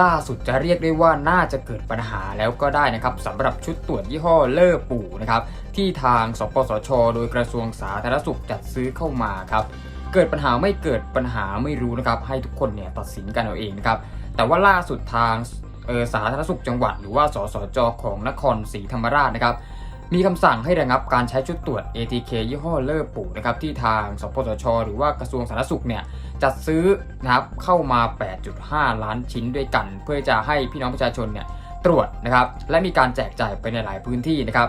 ล่าสุดจะเรียกได้ว่าน่าจะเกิดปัญหาแล้วก็ได้นะครับสำหรับชุดตรวจยี่ห้อเลอร์ปู่นะครับที่ทางสปสช โดยกระทรวงสาธารณสุขจัดซื้อเข้ามาครับเกิดปัญหาไม่เกิดปัญหาไม่รู้นะครับให้ทุกคนเนี่ยตัดสินกันเอาเองนะครับแต่ว่าล่าสุดทางสาธารณสุขจังหวัด หรือว่าสสจของนครศรีธรรมราชนะครับ มีคำสั่งให้ระงับการใช้ชุดตรวจ ATK ยี่ห้อเลอร์ปู่นะครับที่ทางสปสช หรือว่ากระทรวงสาธารณสุขเนี่ยจัดซื้อนะครับเข้ามา 8.5 ล้านชิ้นด้วยกัน เพื่อจะให้พี่น้องประชาชนเนี่ยตรวจนะครับและมีการแจกจ่ายไปในหลายพื้นที่นะครับ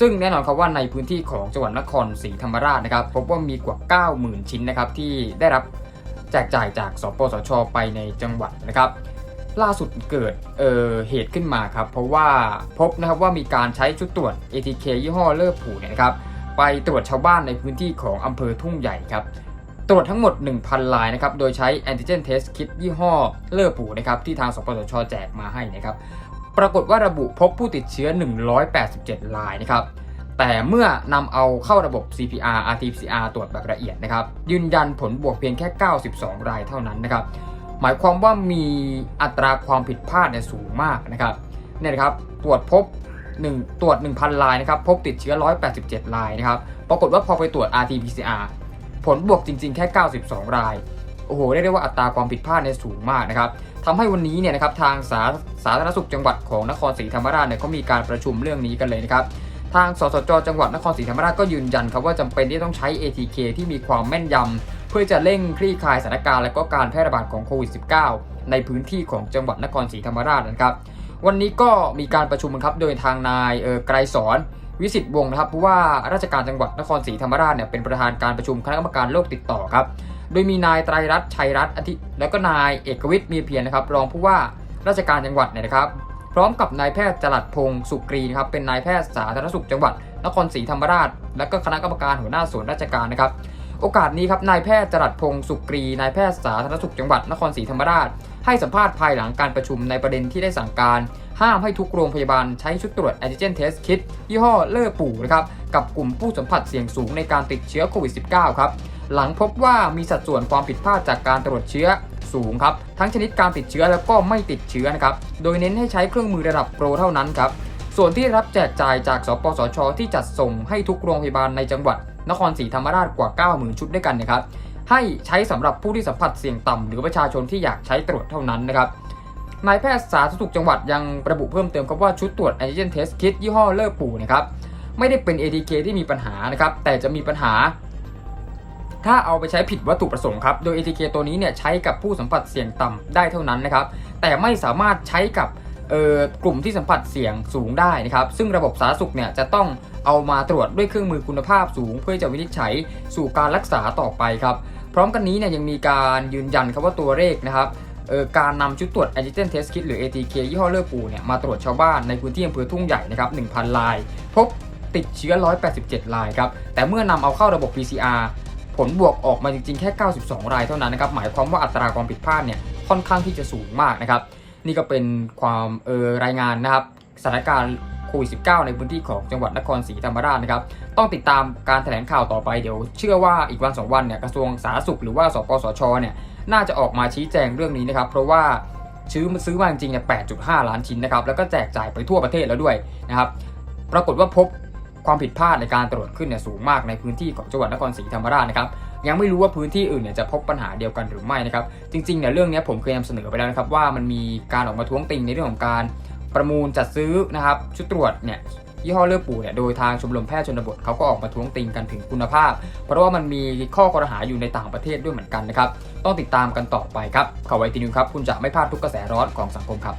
ซึ่งแน่นอนครับว่าในพื้นที่ของจังหวัดนครศรีธรรมราชนะครับพบว่ามีกว่า 90,000 ชิ้นนะครับที่ได้รับแจกจ่ายจากสปสช ไปในจังหวัดนะครับ ล่าสุดเกิดเอ่อเหตุขึ้นมาครับ เพราะว่าพบนะครับว่ามีการใช้ชุดตรวจ ATK ยี่ห้อเลอร์ผูเนี่ยนะครับไปตรวจชาวบ้านในพื้นที่ของอำเภอทุ่งใหญ่ครับตรวจทั้งหมด 1,000 ลายนะครับ โดยใช้ Antigen Test Kit ยี่ห้อเลอร์ผูนะครับ ที่ทางสปสชแจกมาให้นะครับ ปรากฏว่าระบุพบผู้ติดเชื้อ 187 ลายนะครับ แต่เมื่อนำเอาเข้าระบบ CPR RT-PCR ตรวจแบบละเอียดนะครับ ยืนยันผลบวกเพียงแค่ 92 รายเท่านั้นนะครับ หมายความว่ามีอัตราความผิดพลาดเนี่ยสูงมากนะครับเนี่ยนะครับตรวจพบ1ตรวจ 1,000 ลายนะครับ พบติดเชื้อ 187ลายนะครับ ปรากฏว่าพอไปตรวจ RT-PCR ผลบวกจริง ๆ แค่ 92 ราย โอ้โห เรียกได้ว่าอัตราความผิดพลาดเนี่ยสูงมากนะครับทำให้วันนี้เนี่ยนะครับทางสาสาธารณสุขจังหวัดของนครศรีธรรมราชเนี่ยเขามีการประชุมเรื่องนี้กันเลยนะครับ ทางสสจจังหวัดนครศรีธรรมราชก็ยืนยันครับว่าจำเป็นที่ต้องใช้ ATK ที่มีความแม่นยำเพื่อจะเร่งคลี่คลายสถานการณ์และก็การแพร่ระบาดของโควิด -19 ในพื้นที่ของจังหวัดนครศรีธรรมราชนะครับ วันนี้ก็มีการประชุมครับโดยทางนายไกรสอนวิสิตวงศ์นะครับผู้ว่าราชการจังหวัดนครศรีธรรมราชเนี่ยเป็นประธานการประชุมคณะกรรมการโรคติดต่อครับ โดยมีนายไตรรัตน์ชัยรัตน์อาทิแล้วก็นายเอกวิทย์มีเพียรนะครับ รองผู้ว่าราชการจังหวัดเนี่ยนะครับ พร้อมกับนายแพทย์จรัดพงศ์สุกรีนะครับเป็นนายแพทย์สาธารณสุขจังหวัด นครศรีธรรมราช และก็คณะกรรมการหัวหน้าส่วนราชการนะครับ โอกาสนี้ครับนายแพทย์จรัดพงศ์สุกรีนายแพทย์สาธารณสุขจังหวัดนครศรีธรรมราช ให้สัมภาษณ์ภายหลังการประชุมในประเด็นที่ได้สั่งการ ห้ามให้ทุกโรงพยาบาลใช้ชุดตรวจ Antigen Test Kit ยี่ห้อเลอปู่นะครับกับกลุ่มผู้สัมผัสเสี่ยงสูงในการติดเชื้อโควิด -19 ครับหลังพบว่ามีสัดส่วนความผิดพลาดจากการตรวจเชื้อสูงครับทั้งชนิดการติดเชื้อแล้วก็ไม่ติดเชื้อนะครับโดยเน้นให้ใช้เครื่องมือระดับโปรเท่านั้นครับส่วนที่รับแจกจ่ายจากสปสช ที่จัดส่งให้ทุกโรงพยาบาลในจังหวัด นครศรีธรรมราชกว่า 90,000 ชุดด้วยกันนะครับ ให้ใช้สำหรับผู้ที่สัมผัสเสี่ยงต่ำหรือประชาชนที่อยากใช้ตรวจเท่านั้นนะครับนายแพทย์สาธารณสุขจังหวัดยังระบุเพิ่มเติมครับว่าชุดตรวจ Antigen Test Kit ยี่ห้อเลอปู่นะครับไม่ได้เป็น ATK ที่มีปัญหานะครับแต่จะมีปัญหา ถ้าเอาไปใช้ผิดวัตถุประสงค์ครับโดย ATK ตัวนี้เนี่ยใช้กับผู้สัมผัสเสี่ยงต่ำได้เท่านั้นนะครับแต่ไม่สามารถใช้กับ กลุ่มที่สัมผัสเสี่ยงสูงได้นะครับ ซึ่งระบบสาธารณสุขเนี่ยจะต้องเอามาตรวจด้วยเครื่องมือคุณภาพสูง เพื่อจะวินิจฉัยสู่การรักษาต่อไปครับ พร้อมกันนี้เนี่ยยังมีการยืนยันครับว่าตัวเลขนะครับการนำชุดตรวจ Antigen Test Kit หรือ ATK ยี่ห้อเลือปูเนี่ยมาตรวจชาวบ้านในพื้นที่อำเภอทุ่งใหญ่นะครับ1,000 ลาย พบติดเชื้อ 187 รายครับ แต่เมื่อนำเอาเข้าระบบ PCR ผลบวกออกมาจริงๆ แค่ 92 รายเท่านั้นนะครับ หมายความว่าอัตราความผิดพลาดเนี่ยค่อนข้างที่จะสูงมากนะครับ นี่ก็เป็นความเออรายงานนะครับสถานการณ์โควิด -19 ในพื้นที่ของจังหวัดนครศรีธรรมราชนะครับ ต้องติดตามการแถลงข่าวต่อไปเดี๋ยว เชื่อว่าอีกวันสองวันเนี่ยกระทรวงสาธารณสุขหรือว่าสปสชเนี่ยน่าจะออกมาชี้แจงเรื่องนี้นะครับ เพราะว่าซื้อมาซื้อมาจริงๆเนี่ย8.5 ล้านชิ้นนะครับ แล้วก็แจกจ่ายไปทั่วประเทศแล้วด้วยนะครับ ปรากฏว่าพบความผิดพลาดในการตรวจขึ้นเนี่ยสูงมากในพื้นที่ของจังหวัดนครศรีธรรมราชนะครับ ยังไม่รู้ว่าพื้นที่อื่นเนี่ยจะพบปัญหาเดียวกันหรือไม่นะครับ จริงๆเนี่ยเรื่องนี้ผมเคยนำเสนอไปแล้วนะครับว่ามันมีการออกมาท้วงติงในเรื่องของการประมูลจัดซื้อนะครับชุดตรวจเนี่ยยี่ห้อเลือดปูเนี่ยโดยทางชมรมแพทย์ชนบทเขาก็ออกมาท้วงติงกันถึงคุณภาพ เพราะว่ามันมีข้อกรหาอยู่ในต่างประเทศด้วยเหมือนกันนะครับ ต้องติดตามกันต่อไปครับข่าวไวทีนิวครับ คุณจะไม่พลาดทุกกระแสร้อนของสังคมครับ